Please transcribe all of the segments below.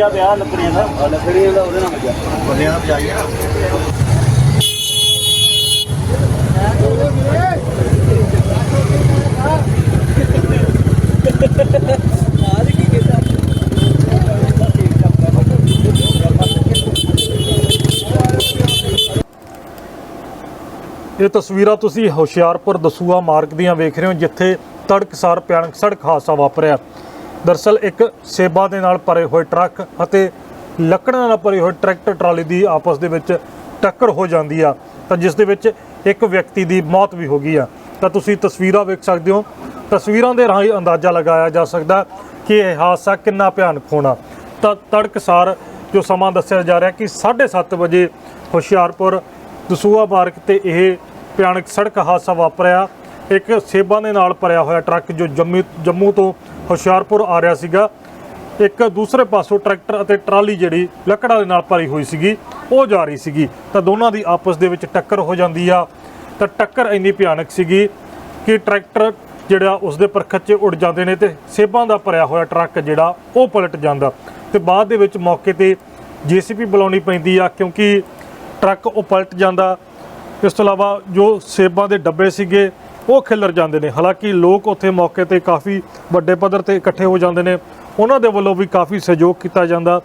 ਆ ਵਿਆਹ ਲੱਕੜੀਆਂ ਦਾ? ਲੱਕੜੀਆਂ ਦਾ ਉਹਦੇ ਨਾਲ ਮਜਾ ਬੰਦਿਆਂ ਦਾ ਬਜਾਈ ਆ ਇਹ ਤਸਵੀਰਾਂ ਤੁਸੀਂ ਹੁਸ਼ਿਆਰਪੁਰ ਦਸੂਆ ਮਾਰਗ ਦੀਆਂ ਵੇਖ ਰਹੇ ਹੋ ਜਿੱਥੇ ਤੜਕਸਾਰ ਭਿਆਨਕ ਸੜਕ ਹਾਦਸਾ ਵਾਪਰਿਆ। ਦਰਸਲ ਇੱਕ ਸੇਬਾਂ ਦੇ ਨਾਲ ਭਰੇ ਹੋਏ ਟਰੱਕ ਅਤੇ ਲੱਕੜਾਂ ਨਾਲ ਭਰੇ ਹੋਏ ਟਰੈਕਟਰ ਟਰਾਲੀ ਦੀ ਆਪਸ ਦੇ ਵਿੱਚ ਟੱਕਰ ਹੋ ਜਾਂਦੀ ਆ, ਤਾਂ ਜਿਸ ਦੇ ਵਿੱਚ ਇੱਕ ਵਿਅਕਤੀ ਦੀ ਮੌਤ ਵੀ ਹੋ ਗਈ ਆ। ਤਾਂ ਤੁਸੀਂ ਤਸਵੀਰਾਂ ਵੇਖ ਸਕਦੇ ਹੋ। ਤਸਵੀਰਾਂ ਦੇ ਰਾਹੀਂ ਅੰਦਾਜ਼ਾ ਲਗਾਇਆ ਜਾ ਸਕਦਾ ਕਿ ਇਹ ਹਾਦਸਾ ਕਿੰਨਾ ਭਿਆਨਕ ਹੋਣਾ। ਤਾਂ ਤੜਕਸਾਰ ਜੋ ਸਮਾਂ ਦੱਸਿਆ ਜਾ ਰਿਹਾ ਕਿ 7:30 ਵਜੇ ਹੁਸ਼ਿਆਰਪੁਰ ਦਸੂਆ ਮਾਰਗ ਤੇ ਇਹ ਭਿਆਨਕ ਸੜਕ ਹਾਦਸਾ ਵਾਪਰਿਆ। ਇੱਕ ਸੇਬਾਂ ਦੇ ਨਾਲ ਭਰਿਆ ਹੋਇਆ ਟਰੱਕ ਜੋ ਜੰਮੂ ਜੰਮੂ ਤੋਂ ਹੁਸ਼ਿਆਰਪੁਰ ਆ ਰਿਹਾ ਸੀਗਾ। ਇੱਕ ਦੂਸਰੇ ਪਾਸੋਂ ਟਰੈਕਟਰ ਅਤੇ ਟਰਾਲੀ ਜਿਹੜੀ ਲੱਕੜਾਂ ਦੇ ਨਾਲ ਭਰੀ ਹੋਈ ਸੀਗੀ, ਉਹ ਜਾ ਰਹੀ ਸੀਗੀ। ਤਾਂ ਦੋਨਾਂ ਦੀ ਆਪਸ ਦੇ ਵਿੱਚ ਟੱਕਰ ਹੋ ਜਾਂਦੀ ਆ। ਤਾਂ ਟੱਕਰ ਇੰਨੀ ਭਿਆਨਕ ਸੀਗੀ ਕਿ ਟਰੈਕਟਰ ਜਿਹੜਾ ਉਸ ਦੇ ਪਰਖੱਚੇ ਉੱਡ ਜਾਂਦੇ ਨੇ ਤੇ ਸੇਬਾਂ ਦਾ ਭਰਿਆ ਹੋਇਆ ਟਰੱਕ ਜਿਹੜਾ, ਉਹ ਪਲਟ ਜਾਂਦਾ। ਤੇ ਬਾਅਦ ਦੇ ਵਿੱਚ ਮੌਕੇ ਤੇ ਜੀਸੀਪੀ ਬੁਲਾਉਣੀ ਪੈਂਦੀ ਆ, ਕਿਉਂਕਿ ਟਰੱਕ ਉਹ ਪਲਟ ਜਾਂਦਾ। ਇਸ ਤੋਂ ਇਲਾਵਾ ਜੋ ਸੇਬਾਂ ਦੇ ਡੱਬੇ ਸੀਗੇ ਉਹ ਖਿਲਰ ਜਾਂਦੇ ਨੇ। ਹਾਲਾਂਕਿ ਲੋਕ ਉੱਥੇ ਮੌਕੇ ਤੇ ਕਾਫੀ ਵੱਡੇ ਪੱਧਰ ਤੇ ਇਕੱਠੇ ਹੋ ਜਾਂਦੇ ਨੇ। ਉਹਨਾਂ ਦੇ ਵੱਲੋਂ ਵੀ ਕਾਫੀ ਸਹਿਯੋਗ ਕੀਤਾ ਜਾਂਦਾ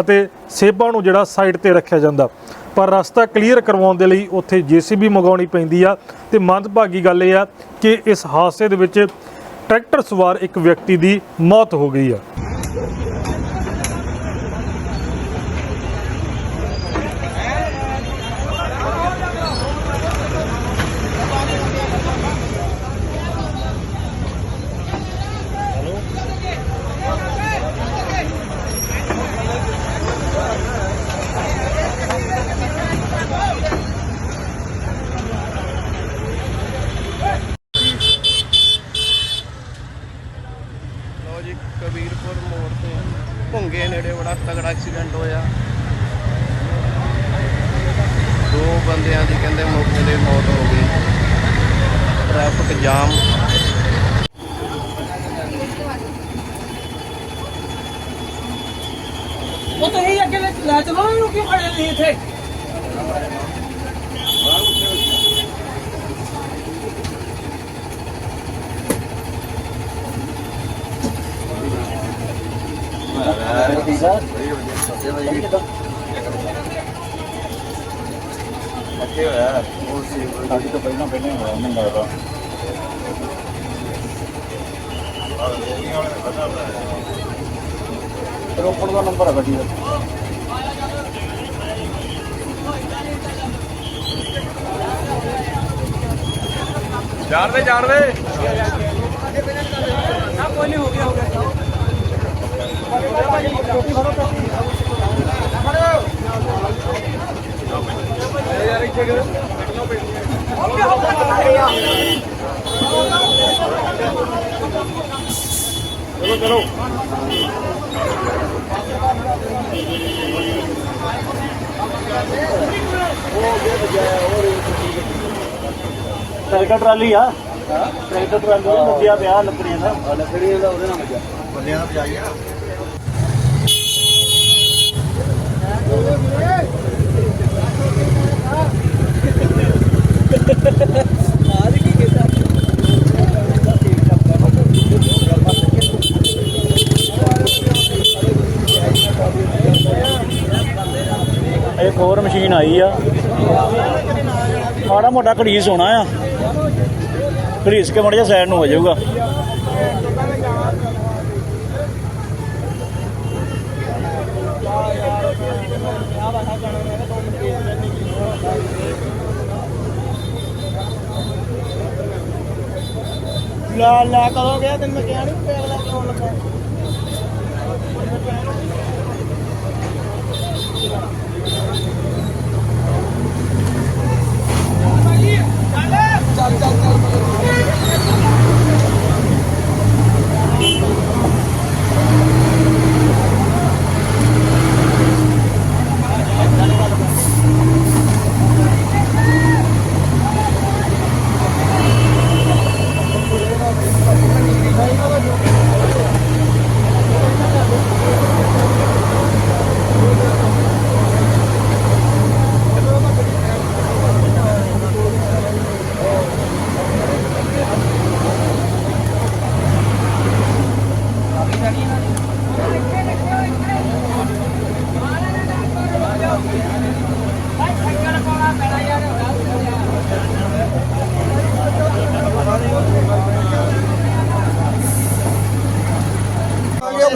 ਅਤੇ ਸੇਬਾਂ ਨੂੰ ਜਿਹੜਾ ਸਾਈਡ ਤੇ ਰੱਖਿਆ ਜਾਂਦਾ। ਪਰ ਰਸਤਾ ਕਲੀਅਰ ਕਰਵਾਉਣ ਦੇ ਲਈ ਉੱਥੇ ਜੀਸੀਬੀ ਮੰਗਾਉਣੀ ਪੈਂਦੀ ਆ ਤੇ ਮੰਦਭਾਗੀ ਗੱਲ ਇਹ ਆ ਕਿ ਇਸ ਹਾਦਸੇ ਦੇ ਵਿੱਚ ਟਰੈਕਟਰ ਸਵਾਰ ਇੱਕ ਵਿਅਕਤੀ ਦੀ ਮੌਤ ਹੋ ਗਈ ਆ ਲੋ ਜੀ ਕਬੀਰਪੁਰ ਮੋੜ ਤੇ ਭੁੰਗੇ ਨੇੜੇ ਬੜਾ ਤਗੜਾ ਐਕਸੀਡੈਂਟ ਹੋਇਆ। ਦੋ ਬੰਦਿਆਂ ਦੀ ਕਹਿੰਦੇ ਮੌਕੇ ਤੇ ਮੌਤ ਹੋ ਗਈ। Traffic jam. ਉਹ ਤੁਸੀਂ ਅੱਗੇ ਲੈ ਚਲੋ, ਇਹਨੂੰ ਕਿਉਂ ਖੜੇ ਨਹੀਂ ਇੱਥੇ? ਅੱਗੇ ਹੋਇਆ ਉਹ ਸੀ ਸਾਡੀ ਤੋਂ ਪਹਿਲਾਂ ਪਹਿਲਾਂ ਹੀ ਹੋਇਆ ਮੈਨੂੰ ਲੱਗਦਾ ਰੋਪੜ ਦਾ ਨੰਬਰ ਹੈ ਗੱਡੀ ਦਾ ਜਾਣਦੇ ਜਾਣਦੇ ਟਰੈਕਟਰ ਟਰਾਲੀ ਆ। ਟਰੈਕਟਰ ਟਰਾਲੀ ਲੱਗਿਆ ਵਿਆਹ ਲੱਕੜੀਆਂ ਦਾ। ਲੱਕੜੀਆਂ ਦਾ ਉਹਦੇ ਨਾਲ ਮਜਾ ਬੰਦਿਆਂ ਦਾ ਬਜਾਈ ਆ। ਇੱਕ ਹੋਰ ਮਸ਼ੀਨ ਆਈ ਆ। ਮਾੜਾ ਮੋਟਾ ਘੜੀਸ ਹੋਣਾ ਆ। ਘੜੀਸ ਕੇ ਮੜ ਜਾ ਸਾਈਡ ਨੂੰ ਹੋ ਜਾਊਗਾ। ਲੈ ਲੈ ਕਦੋਂ ਗਿਆ ਤੈਨੂੰ ਮੈਂ ਕਿਹਾ ਨਹੀਂ ਪੈਗ ਲੈ ਕੇ ਆਉਣ ਲੱਗਾ।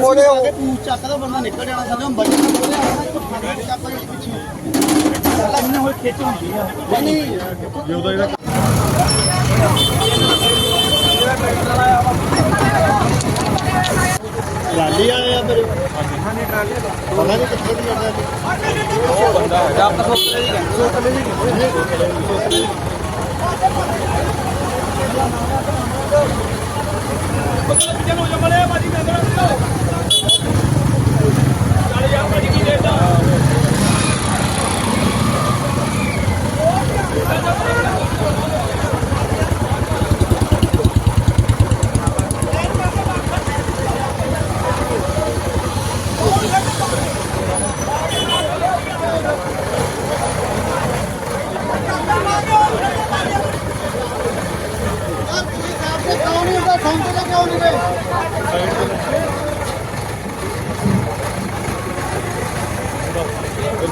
ਉਹਦੇ ਹੋ ਕੇ ਪੂਛ ਚੱਕਦਾ ਬੰਦਾ ਨਿਕਲ ਜਾਣਾ ਸਾਡੇ ਬੱਚੇ ਨੂੰ ਬੋਲੇ ਆਣਾ ਇੱਕ ਫਾਂਡਾ ਚੱਕ ਕੇ ਪਿੱਛੇ ਪਹਿਲਾਂ ਇਹਨੇ ਹੋਈ ਖਿੱਚ ਹੁੰਦੀ ਆ। ਨਹੀਂ ਟਰਾਲੀ ਆਏ ਆ ਮੇਰੇ ਪਤਾ ਨਹੀਂ ਕਿੱਥੇ ਦੀ ਜਾਂਦਾ ਕਿਉਂ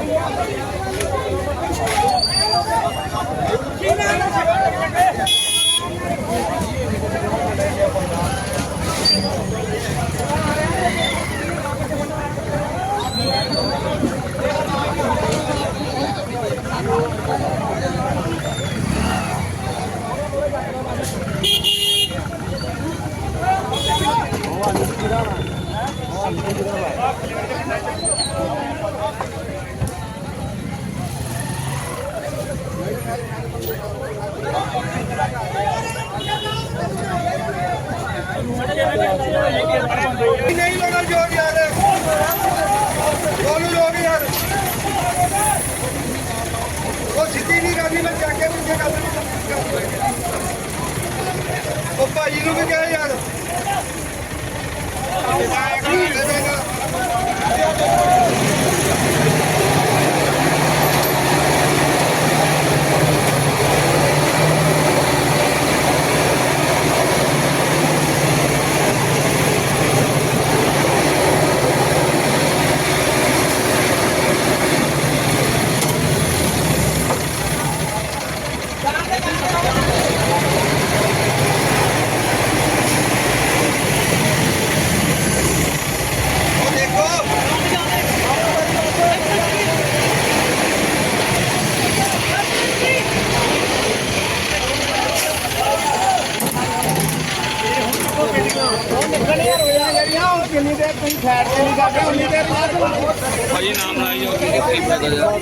ਤੇ ਕਰੀ ਨਹੀਂ ਲੋਕਾਂ ਜੋਰ ਯਾਰ ਉਹਨੂੰ ਲੋਕ ਯਾਰ ਉਹ ਸਿੱਧੀ ਨਹੀਂ ਕਰਨੀ ਮੈਂ ਚੱਕ ਕੇ ਪਿੱਛੇ ਕਰ ਉਹ ਭਾਈ ਨੂੰ ਵੀ ਕਹਿ ਯਾਰ ਉਹ ਦੇਖੋ ਕਿੰਨੀ ਦੇਰ ਤੁਸੀਂ ਸਾਈਡ ਤੇ ਨਹੀਂ ਕਰਦੇ